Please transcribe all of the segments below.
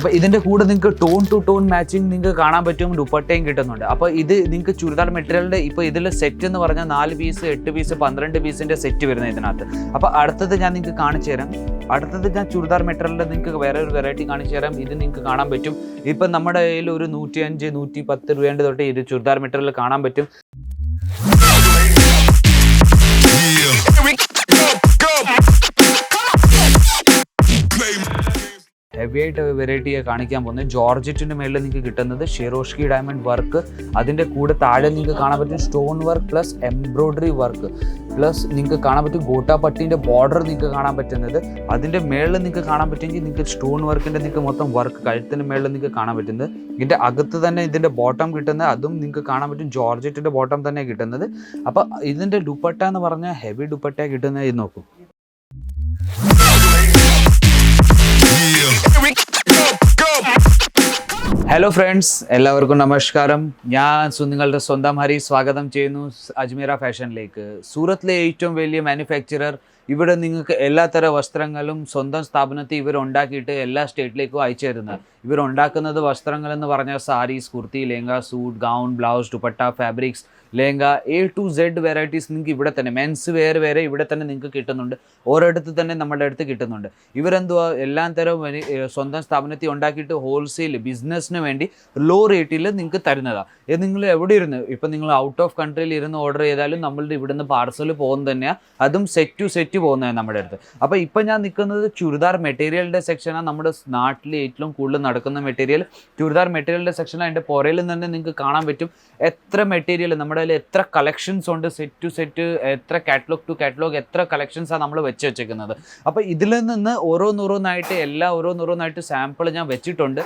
അപ്പോൾ ഇതിന്റെ കൂടെ നിങ്ങൾക്ക് ടോൺ ടു ടോൺ മാച്ചിങ് നിങ്ങൾക്ക് കാണാൻ പറ്റും ദുപ്പട്ടയും കിട്ടുന്നുണ്ട്. അപ്പോൾ ഇത് നിങ്ങൾക്ക് ചുരിദാർ മെറ്റീരിയലിന്റെ ഇപ്പോൾ ഇതിൽ സെറ്റ് എന്ന് പറഞ്ഞാൽ നാല് പീസ് എട്ട് പീസ് പന്ത്രണ്ട് പീസിന്റെ സെറ്റ് വരുന്നത് ഇതിനകത്ത്. അപ്പോൾ അടുത്തത് ഞാൻ നിങ്ങൾക്ക് കാണിച്ചു തരാം. അടുത്തത് ഞാൻ ചുരിദാർ മെറ്റീരിയലിന്റെ നിങ്ങൾക്ക് വേറെ ഒരു വെറൈറ്റി കാണിച്ചു തരാം. ഇത് നിങ്ങൾക്ക് കാണാൻ പറ്റും. ഇപ്പം നമ്മുടെ കയ്യിൽ ഒരു നൂറ്റി അഞ്ച് നൂറ്റി പത്ത് രൂപേന്റെ തൊട്ട് ഇത് ചുരിദാർ മെറ്റീരിയൽ കാണാൻ പറ്റും. ഹെവി ആയിട്ട് വെറൈറ്റി കാണിക്കാൻ പോകുന്നത്. ജോർജറ്റിന് മേളിൽ നിങ്ങൾക്ക് കിട്ടുന്നത് ഷെറോഷ്കി ഡയമണ്ട് വർക്ക് അതിന്റെ കൂടെ താഴെ നിങ്ങൾക്ക് കാണാൻ പറ്റും stone work plus embroidery work plus നിങ്ങൾക്ക് കാണാൻ പറ്റും ഗോട്ടാപ്പട്ടീന്റെ ബോർഡർ നിങ്ങൾക്ക് കാണാൻ പറ്റുന്നത്. അതിന്റെ മേളിൽ നിങ്ങൾക്ക് കാണാൻ പറ്റുമെങ്കിൽ നിങ്ങൾക്ക് സ്റ്റോൺ വർക്കിന്റെ നിങ്ങൾക്ക് മൊത്തം വർക്ക് കഴുത്തിന്റെ മേളിൽ നിങ്ങൾക്ക് കാണാൻ പറ്റുന്നത്. ഇതിന്റെ അകത്ത് തന്നെ ഇതിന്റെ ബോട്ടം കിട്ടുന്നത് അതും നിങ്ങൾക്ക് കാണാൻ പറ്റും ജോർജറ്റിന്റെ ബോട്ടം തന്നെ കിട്ടുന്നത്. അപ്പോൾ ഇതിന്റെ ദുപ്പട്ട എന്ന് പറഞ്ഞാൽ ഹെവി ദുപ്പട്ട കിട്ടുന്നത് നോക്കൂ. ഹലോ ഫ്രണ്ട്സ് എല്ലാവർക്കും നമസ്കാരം. ഞാൻ നിങ്ങളുടെ സ്വന്തം ഹരി സ്വാഗതം ചെയ്യുന്നു അജ്മീറ ഫാഷനിലേക്ക്. സൂറത്തിലെ ഏറ്റവും വലിയ മാനുഫാക്ചറർ ഇവിടെ നിങ്ങൾക്ക് എല്ലാത്തര വസ്ത്രങ്ങളും സ്വന്തം സ്ഥാപനത്തിൽ ഇവർ ഉണ്ടാക്കിയിട്ട് എല്ലാ സ്റ്റേറ്റിലേക്കും അയച്ചു തരുന്നത് ഇവർ ഉണ്ടാക്കുന്നത് വസ്ത്രങ്ങൾ എന്ന് പറഞ്ഞാൽ saris kurti lehenga suit gown blouse dupatta fabrics lehenga A to Z varieties നിങ്ങൾക്ക് ഇവിടെ തന്നെ മെൻസ് വെയർ വരെ ഇവിടെ തന്നെ നിങ്ങൾക്ക് കിട്ടുന്നുണ്ട്. ഓരോടത്ത് തന്നെ നമ്മുടെ അടുത്ത് കിട്ടുന്നുണ്ട്. ഇവരെന്തുവാ എല്ലാം തരം വനി- സ്വന്തം സ്ഥാപനത്തിൽ ഉണ്ടാക്കിയിട്ട് ഹോൾസെയിൽ ബിസിനസ്സിന് വേണ്ടി ലോ റേറ്റിൽ നിങ്ങൾക്ക് തരുന്നതാണ് നിങ്ങൾ എവിടെ ഇരുന്ന് ഇപ്പം നിങ്ങൾ ഔട്ട് ഓഫ് കൺട്രിയിൽ ഇരുന്ന് ഓർഡർ ചെയ്താലും നമ്മളുടെ ഇവിടുന്ന് പാർസൽ പോകുന്നത് തന്നെയാണ് അതും സെറ്റ് ടു സെറ്റ് പോകുന്നതാണ് നമ്മുടെ അടുത്ത്. അപ്പോൾ ഇപ്പം ഞാൻ നിൽക്കുന്നത് ചുരിദാർ മെറ്റീരിയലിന്റെ സെക്ഷനാണ് നമ്മുടെ നാട്ടിൽ ഏറ്റവും കൂടുതൽ നടക്കുന്ന മെറ്റീരിയൽ. ചുരിദാർ മെറ്റീരിയലിന്റെ സെക്ഷൻ അതിന്റെ പുറയിൽ തന്നെ നിങ്ങൾക്ക് കാണാൻ പറ്റും. എത്ര മെറ്റീരിയൽ നമ്മുടെ കയ്യിൽ എത്ര കളക്ഷൻസ് ഉണ്ട് സെറ്റ് ടു സെറ്റ് എത്ര കാറ്റലോഗ് ടു കാറ്റലോഗ് എത്ര കളക്ഷൻസ് കളക്ഷൻസാണ് നമ്മൾ വെച്ച് വെച്ചേക്കുന്നത്. അപ്പോൾ ഇതിൽ നിന്ന് ഓരോന്നോരോന്നായിട്ട് എല്ലാ ഓരോന്നോരോന്നായിട്ട് സാമ്പിൾ ഞാൻ വെച്ചിട്ടുണ്ട്.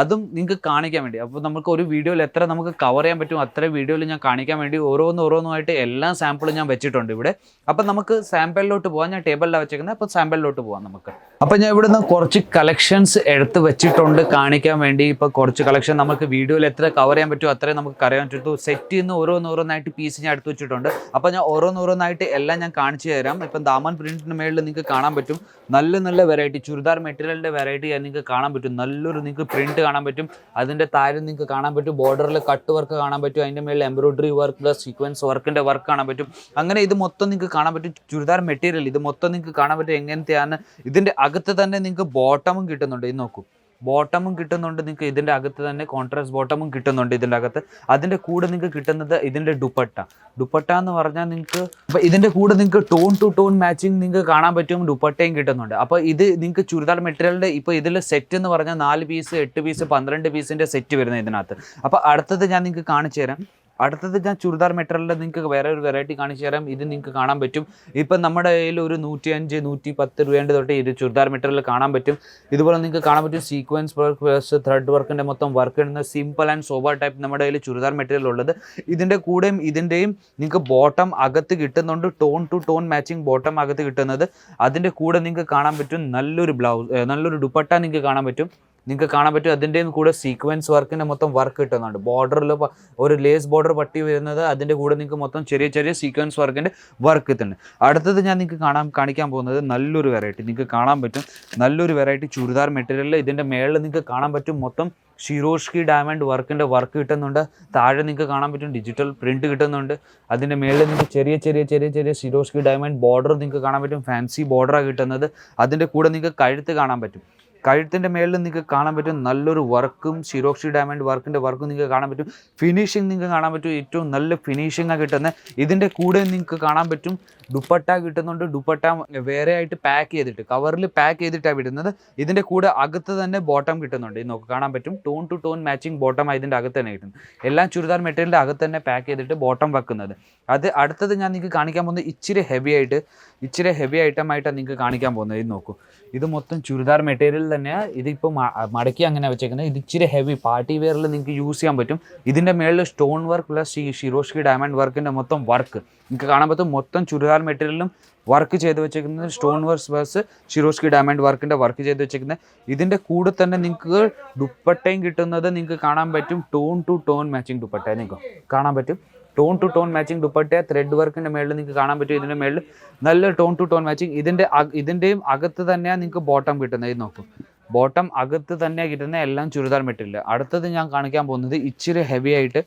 അതും നിങ്ങൾക്ക് കാണിക്കാൻ വേണ്ടി. അപ്പോൾ നമുക്ക് ഒരു വീഡിയോയിൽ എത്ര നമുക്ക് കവർ ചെയ്യാൻ പറ്റും അത്ര വീഡിയോയിൽ ഞാൻ കാണിക്കാൻ വേണ്ടി ഓരോന്ന് ഓരോന്നുമായിട്ട് എല്ലാ സാമ്പിളും ഞാൻ വെച്ചിട്ടുണ്ട് ഇവിടെ. അപ്പോൾ നമുക്ക് സാമ്പിളിലോട്ട് പോകാം ഞാൻ ടേബിളിലാണ് വെച്ചേക്കുന്നത്. അപ്പോൾ സാമ്പിളിലോട്ട് പോകാം നമുക്ക്. അപ്പോൾ ഞാൻ ഇവിടുന്ന് കുറച്ച് കളക്ഷൻസ് എടുത്ത് വെച്ചിട്ടുണ്ട് കാണിക്കാൻ വേണ്ടി. ഇപ്പോൾ കുറച്ച് കളക്ഷൻ നമുക്ക് വീഡിയോയിൽ എത്ര കവർ ചെയ്യാൻ പറ്റുമോ അത്രയും നമുക്ക് കറിയാൻ പറ്റും. സെറ്റ് ചെയ്യുന്ന ഓരോന്നോരോന്നായിട്ട് പീസ് ഞാൻ എടുത്ത് വെച്ചിട്ടുണ്ട്. അപ്പോൾ ഞാൻ ഓരോന്നോരോന്നായിട്ട് എല്ലാം ഞാൻ കാണിച്ചു തരാം. ഇപ്പം ദാമൻ പ്രിന്റിന്റെ മേളിൽ നിങ്ങൾക്ക് കാണാൻ പറ്റും. നല്ല നല്ല വെറൈറ്റി ചുരിദാർ മെറ്റീരിയലിന്റെ വെറൈറ്റി ഞാൻ നിങ്ങൾക്ക് കാണാൻ പറ്റും. നല്ലൊരു നിങ്ങൾക്ക് പ്രിന്റ് കാണാൻ പറ്റും. അതിന്റെ താഴെ നിങ്ങൾക്ക് കാണാൻ പറ്റും. ബോർഡറിൽ കട്ട് വർക്ക് കാണാൻ പറ്റും. അതിന്റെ മേളിൽ എംബ്രോയിഡറി വർക്ക് പ്ലസ് സീക്വൻസ് വർക്കിന്റെ വർക്ക് കാണാൻ പറ്റും. അങ്ങനെ ഇത് മൊത്തം നിങ്ങൾക്ക് കാണാൻ പറ്റും. ചുരിദാർ മെറ്റീരിയൽ ഇത് മൊത്തം നിങ്ങൾക്ക് കാണാൻ പറ്റും എങ്ങനത്തെയാണ് ഇതിന്റെ അകത്ത് തന്നെ നിങ്ങൾക്ക് ബോട്ടമും കിട്ടുന്നുണ്ട്. ഇത് നോക്കൂ. ബോട്ടമും കിട്ടുന്നുണ്ട് നിങ്ങൾക്ക് ഇതിന്റെ അകത്ത് തന്നെ കോൺട്രാസ്റ്റ് ബോട്ടമും കിട്ടുന്നുണ്ട് ഇതിന്റെ അകത്ത്. അതിന്റെ കൂടെ നിങ്ങൾക്ക് കിട്ടുന്നത് ഇതിന്റെ ദുപ്പട്ട. ദുപ്പട്ട എന്ന് പറഞ്ഞാൽ നിങ്ങൾക്ക് അപ്പോൾ ഇതിന്റെ കൂടെ നിങ്ങൾക്ക് ടോൺ ടു ടോൺ മാച്ചിങ് നിങ്ങൾക്ക് കാണാൻ പറ്റും ദുപ്പട്ടയും കിട്ടുന്നുണ്ട്. അപ്പോൾ ഇത് നിങ്ങൾക്ക് ചുരിദാർ മെറ്റീരിയലിന്റെ ഇപ്പോൾ ഇതിൽ സെറ്റ് എന്ന് പറഞ്ഞാൽ നാല് പീസ് എട്ട് പീസ് പന്ത്രണ്ട് പീസിന്റെ സെറ്റ് വരുന്നത് ഇതിനകത്ത്. അപ്പോൾ അടുത്തത് ഞാൻ നിങ്ങൾക്ക് കാണിച്ചു തരാം. അടുത്തത് ഞാൻ ചുരിദാർ മെറ്റീരിയലിൽ നിങ്ങൾക്ക് വേറെ ഒരു വെറൈറ്റി കാണിച്ചു തരാം. ഇത് നിങ്ങൾക്ക് കാണാൻ പറ്റും. ഇപ്പം നമ്മുടെ കയ്യിൽ ഒരു നൂറ്റി അഞ്ച് നൂറ്റി പത്ത് രൂപേന്റെ തൊട്ട് ഇത് ചുരിദാർ മെറ്റീരിയൽ കാണാൻ പറ്റും. ഇതുപോലെ നിങ്ങൾക്ക് കാണാൻ പറ്റും സീക്വൻസ് വർക്ക് പ്ലസ് ത്രെഡ് വർക്കിന്റെ മൊത്തം വർക്ക് ഇടുന്ന സിമ്പിൾ ആൻഡ് സോബർ ടൈപ്പ് നമ്മുടെ കയ്യിൽ ചുരിദാർ മെറ്റീരിയൽ ഉള്ളത്. ഇതിന്റെ കൂടെയും ഇതിന്റെയും നിങ്ങൾക്ക് ബോട്ടം അകത്ത് കിട്ടുന്നുണ്ട്. Tone to tone matching bottom അകത്ത് കിട്ടുന്നത്. അതിന്റെ കൂടെ നിങ്ങൾക്ക് കാണാൻ പറ്റും നല്ലൊരു ബ്ലൗസ് നല്ലൊരു ദുപ്പട്ട നിങ്ങൾക്ക് കാണാൻ പറ്റും. നിങ്ങൾക്ക് കാണാൻ പറ്റും അതിന്റെ കൂടെ സീക്വൻസ് വർക്കിന്റെ മൊത്തം വർക്ക് കിട്ടുന്നുണ്ട്. ബോർഡറിൽ ഒരു ലേസ് ബോർഡർ പട്ടി വരുന്നത് അതിന്റെ കൂടെ നിങ്ങൾക്ക് മൊത്തം ചെറിയ ചെറിയ സീക്വൻസ് വർക്കിന്റെ വർക്ക് കിട്ടുന്നുണ്ട്. അടുത്തത് ഞാൻ നിങ്ങൾക്ക് കാണാൻ കാണിക്കാൻ പോകുന്നത് നല്ലൊരു വെറൈറ്റി നിങ്ങൾക്ക് കാണാൻ പറ്റും നല്ലൊരു വെറൈറ്റി ചുരിദാർ മെറ്റീരിയലിൽ ഇതിന്റെ മേളിൽ നിങ്ങൾക്ക് കാണാൻ പറ്റും മൊത്തം ഷിറോഷ്കി ഡയമണ്ട് വർക്കിന്റെ വർക്ക് കിട്ടുന്നുണ്ട്. താഴെ നിങ്ങൾക്ക് കാണാൻ പറ്റും ഡിജിറ്റൽ പ്രിന്റ് കിട്ടുന്നുണ്ട്. അതിന്റെ മേളിൽ നിങ്ങൾക്ക് ചെറിയ ചെറിയ ചെറിയ ചെറിയ ഷിറോഷ്കി ഡയമണ്ട് ബോർഡർ നിങ്ങൾക്ക് കാണാൻ പറ്റും. ഫാൻസി ബോർഡറാണ് കിട്ടുന്നത്. അതിന്റെ കൂടെ നിങ്ങൾക്ക് കഴുത്ത് കാണാൻ പറ്റും. കഴുത്തിന്റെ മേളിൽ നിങ്ങൾക്ക് കാണാൻ പറ്റും നല്ലൊരു വർക്കും ഷിറോക്ഷി ഡയമണ്ട് വർക്കിന്റെ വർക്കും നിങ്ങൾക്ക് കാണാൻ പറ്റും. ഫിനിഷിംഗ് നിങ്ങൾക്ക് കാണാൻ പറ്റും. ഏറ്റവും നല്ല ഫിനിഷിംഗാണ് കിട്ടുന്നത് ഇതിന്റെ കൂടെ നിങ്ങൾക്ക് കാണാൻ പറ്റും. ദുപ്പട്ട കിട്ടുന്നുണ്ട്. ദുപ്പട്ട വേറെ ആയിട്ട് പാക്ക് ചെയ്തിട്ട് കവറിൽ പാക്ക് ചെയ്തിട്ടാണ് വിടുന്നത്. ഇതിന്റെ കൂടെ അകത്ത് തന്നെ ബോട്ടം കിട്ടുന്നുണ്ട്. ഇത് നോക്ക് കാണാൻ പറ്റും. Tone to tone matching bottom ഇതിന്റെ അകത്ത് തന്നെ കിട്ടുന്നത്. എല്ലാം ചുരിദാർ മെറ്റീരിയലിന്റെ അകത്ത് തന്നെ പാക്ക് ചെയ്തിട്ട് ബോട്ടം വെക്കുന്നത്. അത് അടുത്തത് ഞാൻ നിങ്ങൾക്ക് കാണിക്കാൻ പോകുന്നത് ഇച്ചിരി ഹെവി ആയിട്ട് ഇച്ചിരി ഹെവി ഐറ്റം ആയിട്ടാണ് നിങ്ങൾക്ക് കാണിക്കാൻ പോകുന്നത്. ഇത് നോക്കൂ. ഇത് മൊത്തം ചുരിദാർ മെറ്റീരിയൽ തന്നെയാണ് ഇതിപ്പോൾ മടക്കി അങ്ങനെ വെച്ചേക്കുന്നത് ഇത് ഇച്ചിരി ഹെവി പാർട്ടി വെയറിൽ നിങ്ങൾക്ക് യൂസ് ചെയ്യാൻ പറ്റും. ഇതിന്റെ മേളിൽ സ്റ്റോൺ വർക്ക് പ്ലസ് ഈ ഷിറോഷ്കി ഡയമണ്ട് വർക്കിന്റെ മൊത്തം വർക്ക് നിങ്ങൾക്ക് കാണാൻ പറ്റും മൊത്തം ചുരിദാർ മെറ്റീരിയലും വർക്ക് ചെയ്ത് വെച്ചേക്കുന്നത് സ്റ്റോൺ വർക്ക് പ്ലസ് ഷിറോഷ്കി ഡയമണ്ട് വർക്കിന്റെ വർക്ക് ചെയ്ത് വെച്ചേക്കുന്നത് ഇതിന്റെ കൂടെ തന്നെ നിങ്ങൾക്ക് ദുപ്പട്ടയും കിട്ടുന്നത് നിങ്ങൾക്ക് കാണാൻ പറ്റും. Tone to tone matching dupatta. നിങ്ങൾക്ക് കാണാൻ പറ്റും. Tone to tone matching dupatta thread വർക്കിന്റെ മേളിൽ നിങ്ങൾക്ക് കാണാൻ പറ്റും. ഇതിന്റെ മേളിൽ നല്ല ടോൺ ടു ടോൺ മാച്ചിങ് ഇതിന്റെ ഇതിന്റെയും അകത്ത് തന്നെയാണ് നിങ്ങൾക്ക് ബോട്ടം കിട്ടുന്നത്. ഇത് നോക്കും. ബോട്ടം അകത്ത് തന്നെ കിട്ടുന്ന എല്ലാം ചുരിദാർ മെറ്റീരിയൽ. അടുത്തത് ഞാൻ കാണിക്കാൻ പോകുന്നത് ഇച്ചിരി ഹെവി ആയിട്ട്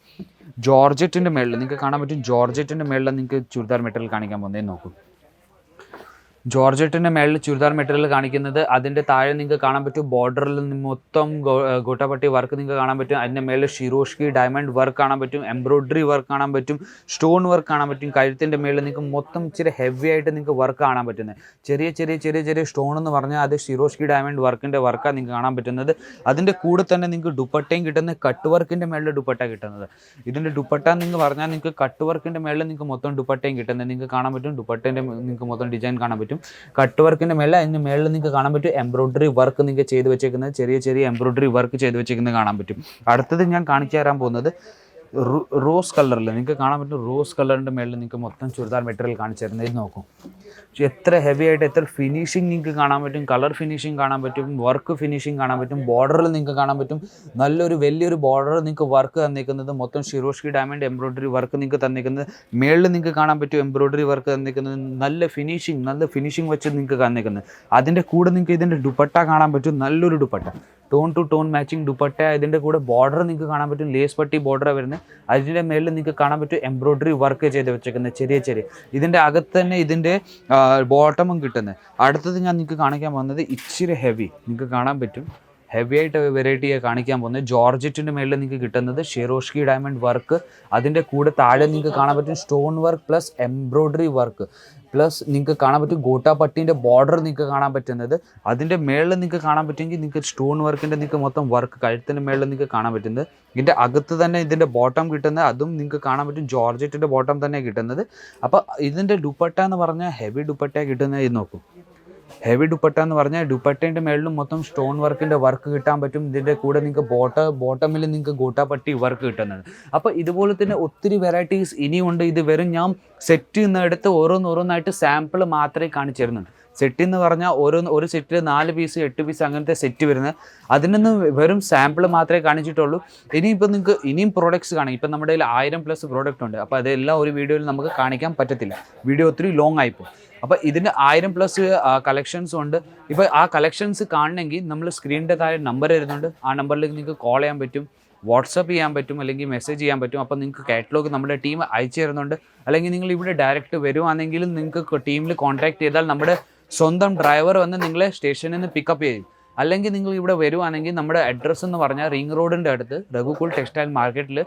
ജോർജറ്റിന്റെ മേളിൽ. നിങ്ങൾക്ക് കാണാൻ പറ്റും ജോർജറ്റിന്റെ മേളിൽ നിങ്ങൾക്ക് ചുരിദാർ മെറ്റീരിയൽ കാണിക്കാൻ പോകുന്നത്. നോക്കും. ജോർജറ്റിന്റെ മേളിൽ ചുരിദാർ മെറ്റീരിയൽ കാണിക്കുന്നത്. അതിന്റെ താഴെ നിങ്ങൾക്ക് കാണാൻ പറ്റും ബോർഡറിൽ മൊത്തം ഗോട്ടപ്പട്ടി വർക്ക് നിങ്ങൾക്ക് കാണാൻ പറ്റും. അതിന്റെ മേളിൽ ഷിറോഷ്കി ഡയമണ്ട് വർക്ക് കാണാൻ പറ്റും എംബ്രോയ്ഡറി വർക്ക് കാണാൻ പറ്റും സ്റ്റോൺ വർക്ക് കാണാൻ പറ്റും. കഴുത്തിന്റെ മേളിൽ നിങ്ങൾക്ക് മൊത്തം ഇച്ചിരി ഹെവി ആയിട്ട് നിങ്ങൾക്ക് വർക്ക് കാണാൻ പറ്റുന്നത്. ചെറിയ ചെറിയ ചെറിയ ചെറിയ സ്റ്റോൺ എന്ന് പറഞ്ഞാൽ അത് ഷിറോഷ്കി ഡയമണ്ട് വർക്കിന്റെ വർക്കാണ് നിങ്ങൾക്ക് കാണാൻ പറ്റുന്നത്. അതിന്റെ കൂടെ തന്നെ നിങ്ങൾക്ക് ദുപ്പട്ടയും കിട്ടുന്ന കട്ട് വർക്കിന്റെ മേളിൽ ദുപ്പട്ട കിട്ടുന്നത്. ഇതിന്റെ ദുപ്പട്ട എന്ന് പറഞ്ഞാൽ നിങ്ങൾക്ക് കട്ട് വർക്കിന്റെ മേളിൽ നിങ്ങൾക്ക് മൊത്തം ദുപ്പട്ടയും കിട്ടുന്നത്. നിങ്ങൾക്ക് കാണാൻ പറ്റും ദുപ്പട്ടേന്റെ നിങ്ങൾക്ക് മൊത്തം ഡിസൈൻ കാണാൻ പറ്റും. കട്ട് വർക്കിന്റെ മേലെ അതിന്റെ മേളിൽ നിങ്ങൾക്ക് കാണാൻ പറ്റും എംബ്രോയിഡറി വർക്ക് നിങ്ങൾക്ക് ചെയ്ത് വെച്ചേക്കുന്നത്. ചെറിയ ചെറിയ എംബ്രോയിഡറി വർക്ക് ചെയ്ത് വെച്ചേക്കുന്നത് കാണാൻ പറ്റും. അടുത്തത് ഞാൻ കാണിച്ചു തരാൻ പോകുന്നത് റോസ് കളറിൽ നിങ്ങൾക്ക് കാണാൻ പറ്റും റോസ് കളറിന്റെ മേളിൽ നിങ്ങൾക്ക് മൊത്തം ചുരിദാർ മെറ്റീരിയൽ കാണിച്ചു തരുന്നത് നോക്കും. എത്ര ഹെവി ആയിട്ട് എത്ര ഫിനിഷിങ് നിങ്ങൾക്ക് കാണാൻ പറ്റും കളർ ഫിനിഷിങ് കാണാൻ പറ്റും വർക്ക് ഫിനിഷിങ് കാണാൻ പറ്റും ബോർഡറിൽ നിങ്ങൾക്ക് കാണാൻ പറ്റും. നല്ലൊരു വലിയൊരു ബോർഡർ നിങ്ങൾക്ക് വർക്ക് തന്നിരിക്കുന്നത് മൊത്തം ഷിറോഷ്കി ഡയമണ്ട് എംബ്രോയിഡറി വർക്ക് നിങ്ങൾക്ക് തന്നിരിക്കുന്നത് മേളിൽ നിങ്ങൾക്ക് കാണാൻ പറ്റും എംബ്രോയിഡറി വർക്ക് തന്നിരിക്കുന്നത് നല്ല ഫിനിഷിങ് നല്ല ഫിനിഷിങ് വെച്ച് നിങ്ങൾക്ക് തന്നിരിക്കുന്നത് അതിന്റെ കൂടെ നിങ്ങൾക്ക് ഇതിന്റെ ദുപ്പട്ട കാണാൻ പറ്റും നല്ലൊരു dupatta. Tone to tone matching dupatta ഇതിന്റെ കൂടെ ബോർഡർ നിങ്ങൾക്ക് കാണാൻ പറ്റും ലേസ് പട്ടി ബോർഡർ വരുന്നത് അതിന്റെ മേളിൽ നിങ്ങൾക്ക് കാണാൻ പറ്റും എംബ്രോയിഡറി വർക്ക് ചെയ്ത് വെച്ചേക്കുന്നത് ചെറിയ ചെറിയ ഇതിന്റെ അകത്ത് തന്നെ ഇതിന്റെ ബോട്ടമും കിട്ടുന്നത് അടുത്തത് ഞാൻ നിങ്ങൾക്ക് കാണിക്കാൻ പോകുന്നത് ഇച്ചിരി ഹെവി നിങ്ങൾക്ക് കാണാൻ പറ്റും ഹെവി ആയിട്ട് വെറൈറ്റിയെ കാണിക്കാൻ പോകുന്നത്. ജോർജറ്റിന്റെ മേളിൽ നിങ്ങൾക്ക് കിട്ടുന്നത് ഷെറോഷ്കി ഡയമണ്ട് വർക്ക് അതിന്റെ കൂടെ താഴെ നിങ്ങൾക്ക് കാണാൻ പറ്റും stone work plus embroidery work plus നിങ്ങൾക്ക് കാണാൻ പറ്റും ഗോട്ടാപ്പട്ടീന്റെ ബോർഡർ നിങ്ങൾക്ക് കാണാൻ പറ്റുന്നത്. അതിന്റെ മേളിൽ നിങ്ങൾക്ക് കാണാൻ പറ്റുമെങ്കിൽ നിങ്ങൾക്ക് സ്റ്റോൺ വർക്കിന്റെ നിങ്ങൾക്ക് മൊത്തം വർക്ക് കഴുത്തിന്റെ മേളിൽ നിങ്ങൾക്ക് കാണാൻ പറ്റുന്നത്. ഇതിന്റെ അകത്ത് തന്നെ ഇതിന്റെ ബോട്ടം കിട്ടുന്നത് അതും നിങ്ങൾക്ക് കാണാൻ പറ്റും ജോർജറ്റിന്റെ ബോട്ടം തന്നെ കിട്ടുന്നത്. അപ്പോൾ ഇതിന്റെ ദുപ്പട്ട എന്ന് പറഞ്ഞാൽ ഹെവി ദുപ്പട്ട കിട്ടുന്നത് നോക്കും. ഹെവി ദുപ്പട്ട എന്ന് പറഞ്ഞാൽ ദുപ്പട്ടേന്റെ മേളിലും മൊത്തം സ്റ്റോൺ വർക്കിന്റെ വർക്ക് കിട്ടാൻ പറ്റും. ഇതിന്റെ കൂടെ നിങ്ങൾക്ക് ബോട്ട ബോട്ടമിൽ നിങ്ങൾക്ക് ഗോട്ടാപ്പട്ടി വർക്ക് കിട്ടുന്നത്. അപ്പോൾ ഇതുപോലെ തന്നെ ഒത്തിരി വെറൈറ്റീസ് ഇനിയുണ്ട്. ഇത് വെറും ഞാൻ സെറ്റ് നിന്ന് ഓരോന്നോരോന്നായിട്ട് സാമ്പിൾ മാത്രമേ കാണിച്ചു സെറ്റ് എന്ന് പറഞ്ഞാൽ ഓരോ ഒരു സെറ്റിൽ നാല് പീസ് എട്ട് പീസ് അങ്ങനത്തെ സെറ്റ് വരുന്നത്. അതിനൊന്നും വെറും സാമ്പിൾ മാത്രമേ കാണിച്ചിട്ടുള്ളൂ. ഇനിയിപ്പോൾ നിങ്ങൾക്ക് ഇനിയും പ്രോഡക്റ്റ്സ് കാണാം. ഇപ്പം നമ്മുടെ കയ്യിൽ ആയിരം പ്ലസ് പ്രോഡക്റ്റ് ഉണ്ട്. അപ്പോൾ അതെല്ലാം ഒരു വീഡിയോയിൽ നമുക്ക് കാണിക്കാൻ പറ്റത്തില്ല. വീഡിയോ ഒത്തിരി ലോങ് ആയിപ്പോൾ അപ്പോൾ ഇതിന്റെ ആയിരം പ്ലസ് കളക്ഷൻസ് ഉണ്ട്. ഇപ്പോൾ ആ കളക്ഷൻസ് കാണണമെങ്കിൽ നമ്മൾ സ്ക്രീനിന്റെ താഴെ നമ്പർ വരുന്നുണ്ട് ആ നമ്പറിലേക്ക് നിങ്ങൾക്ക് കോൾ ചെയ്യാൻ പറ്റും. വാട്സപ്പ് ചെയ്യാൻ പറ്റും. അല്ലെങ്കിൽ മെസ്സേജ് ചെയ്യാൻ പറ്റും. അപ്പോൾ നിങ്ങൾക്ക് കാറ്റലോഗ് നമ്മുടെ ടീം അയച്ചു തരുന്നുണ്ട്. അല്ലെങ്കിൽ നിങ്ങൾ ഇവിടെ ഡയറക്റ്റ് വരുവാണെങ്കിലും നിങ്ങൾക്ക് ടീമിൽ കോൺടാക്ട് ചെയ്താൽ നമ്മുടെ സ്വന്തം ഡ്രൈവർ വന്ന് നിങ്ങളെ സ്റ്റേഷനിൽ നിന്ന് പിക്കപ്പ് ചെയ്യും. അല്ലെങ്കിൽ നിങ്ങൾ ഇവിടെ വരുവാണെങ്കിൽ നമ്മുടെ അഡ്രസ്സ് എന്ന് പറഞ്ഞാൽ റിംഗ് റോഡിന്റെ അടുത്ത് രഘുകുൾ ടെക്സ്റ്റൈൽ മാർക്കറ്റിൽ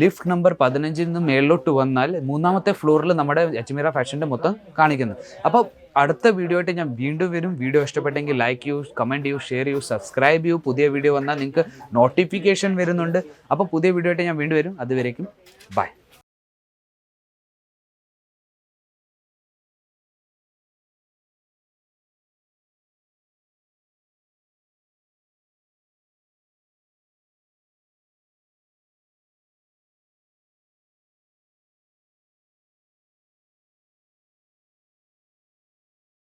ലിഫ്റ്റ് നമ്പർ പതിനഞ്ചിൽ നിന്ന് മേളിലോട്ട് വന്നാൽ മൂന്നാമത്തെ ഫ്ലോറിൽ നമ്മുടെ അജ്മീറ ഫാഷന്റെ മൊത്തം കാണിക്കുന്നു. അപ്പോൾ അടുത്ത വീഡിയോ ആയിട്ട് ഞാൻ വീണ്ടും വരും. വീഡിയോ ഇഷ്ടപ്പെട്ടെങ്കിൽ ലൈക്ക് ചെയ്യൂ കമന്റ് ചെയ്യൂ ഷെയർ ചെയ്യൂ സബ്സ്ക്രൈബ് ചെയ്യൂ. പുതിയ വീഡിയോ വന്നാൽ നിങ്ങൾക്ക് നോട്ടിഫിക്കേഷൻ വരുന്നുണ്ട്. അപ്പോൾ പുതിയ വീഡിയോ ആയിട്ട് ഞാൻ വീണ്ടും വരും. അതുവരേക്കും ബൈ